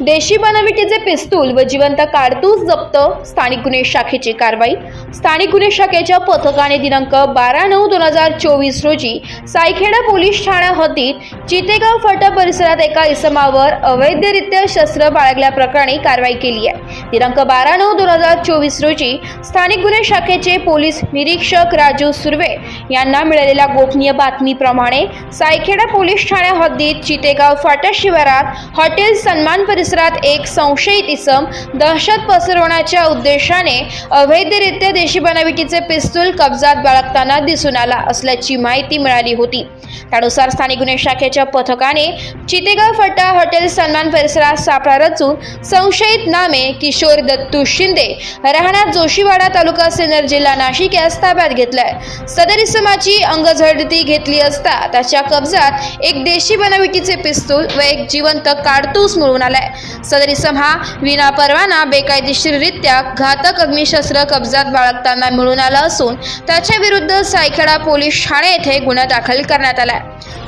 देशी बनावटीचे पिस्तूल व जिवंत कारतूस जप्त स्थानिक गुन्हे शाखेची कारवाई. स्थानिक गुन्हे शाखेच्या पथकाने दिनांक बारा नऊ दोन हजार चोवीस रोजी सायखेडा पोलीस ठाण्या हद्दीत चितेगाव फाटा परिसरात एका इसमावर अवैधरित्या शस्त्र बाळगल्याप्रकरणी कारवाई केली आहे. दिनांक बारा नऊ दोन हजार चोवीस रोजी स्थानिक गुन्हे शाखेचे पोलीस निरीक्षक राजू सुर्वे यांना मिळालेल्या गोपनीय बातमीप्रमाणे सायखेडा पोलीस ठाण्या हद्दीत चितेगाव फाटा शिवारात हॉटेल सन्मान परिसरात एक संशयित इसम दहशत पसरवण्याच्या उद्देशाने अवैधरित्या देशी बनावटीचे पिस्तूल कब्जात बाळगताना दिसून आला असल्याची माहिती मिळाली होती. त्यानुसार स्थानिक गुन्हे शाखेच्या पथकाने चितेगाव फटा हॉटेल सन्मान परिसरात सापळा रचून संशयित नामे किशोर दत्तू शिंदे राहणार जोशीवाडा तालुका सिन्नर जिल्हा नाशिक यास ताब्यात घेतलाय. सदर इसमाची अंगझडती घेतली असता त्याच्या कब्जात एक देशी बनावटीचे पिस्तूल व एक जिवंत काडतूस मिळून आलाय. सदर इसम हा विना परवाना बेकायदेशीररित्या घातक अग्निशस्त्र कब्जात बाळगताना मिळून आला असून त्याच्या विरुद्ध सायखेडा पोलीस ठाणे येथे गुन्हा दाखल करण्यात आला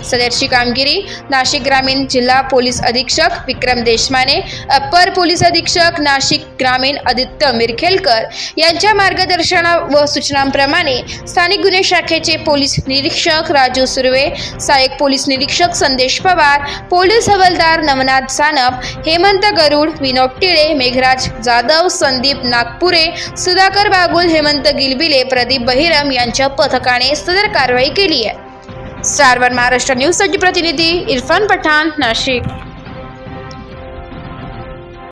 सदरची कामगिरी नाशिक ग्रामीण जिल्हा पोलीस अधीक्षक विक्रम देशमाने अप्पर पोलीस अधीक्षक नाशिक ग्रामीण आदित्य मिरखेलकर यांच्या मार्गदर्शना व सूचनांप्रमाणे स्थानिक गुन्हे शाखेचे पोलीस निरीक्षक राजू सुर्वे सहाय्यक पोलीस निरीक्षक संदेश पवार पोलीस हवालदार नवनाथ सानप हेमंत गरुड विनोद टिळे मेघराज जाधव संदीप नागपुरे सुधाकर बागुल हेमंत गिलबिले प्रदीप बहिरम यांच्या पथकाने सदर कारवाई केली आहे. स्टार वन महाराष्ट्र न्यूजसाठी प्रतिनिधी इरफान पठाण नाशिक.